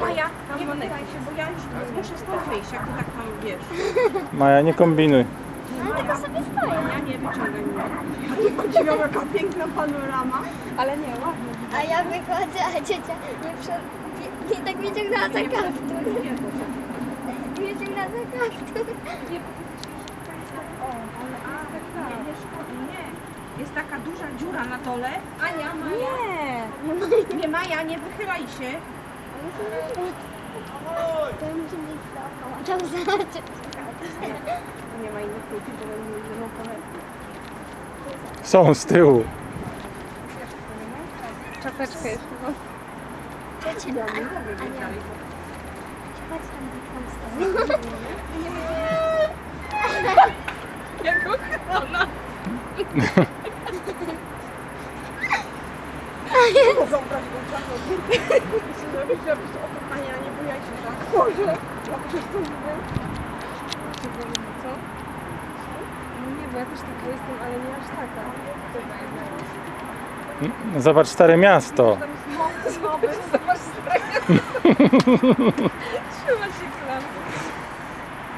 Maja, nie wymykaj się, bo ja już tak. muszę stąd wyjść, jak ty tak tam wiesz. Maja, nie kombinuj. Ale tylko sobie stoję. Ja nie wyciągam mnie. A tu podziwiam jaka piękna panorama. Ale nie, ładnie. A ja wychodzę, a ciocia nie, prze... nie, nie tak wyciągnęła za kaptur. Nie wyciągnęła za kaptur. Jest taka duża dziura na dole. Ania, Maja. Nie. Nie, Maja, nie wychylaj się. To musi być dookoła. Trzeba zobaczyć. Nie ma innych ludzi, bo oni nie komentarz. Są z tyłu. Czapeczkę jest chyba. Ciocia, a, Ania. Chodź tam, tam stoję. Jak uchylona. Wyobraź go. Zrobić, robić nie bujaj się tak. Boże, dobrze to mówię. Co? No nie, bo ja też taka jestem, ale nie aż taka. Zobacz stare miasto. Tam jest mąk nowy, zobacz Trzyma się klamki.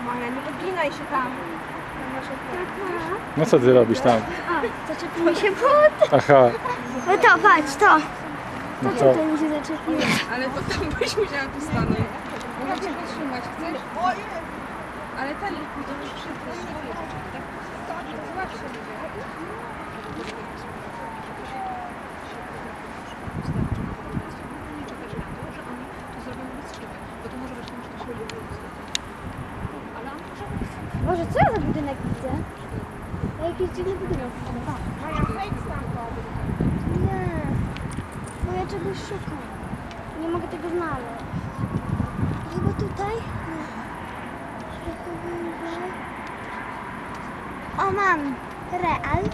Maja, nie wyginaj się tam. No co ty robisz tam? O, zaczepi mi się but. Aha, No to, patrz, to. no To to tutaj mi się zaczepiło. Ale to tam byś musiała tu stanąć. Mogę cię potrzymać, chcesz? Ale ta nie pójdzie już szybko. Zobacz sobie. Boże, co ja za budynek widzę? Ja jakiś dziwny budynek widzę. Maja, wejdź stamtąd. Nie, bo ja czegoś szukam. Nie mogę tego znaleźć. Chyba tutaj? Nie. O, mam. Real.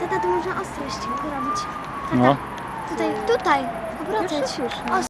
Tata, tu można ostrość robić. no. Tutaj, tutaj. Obracać.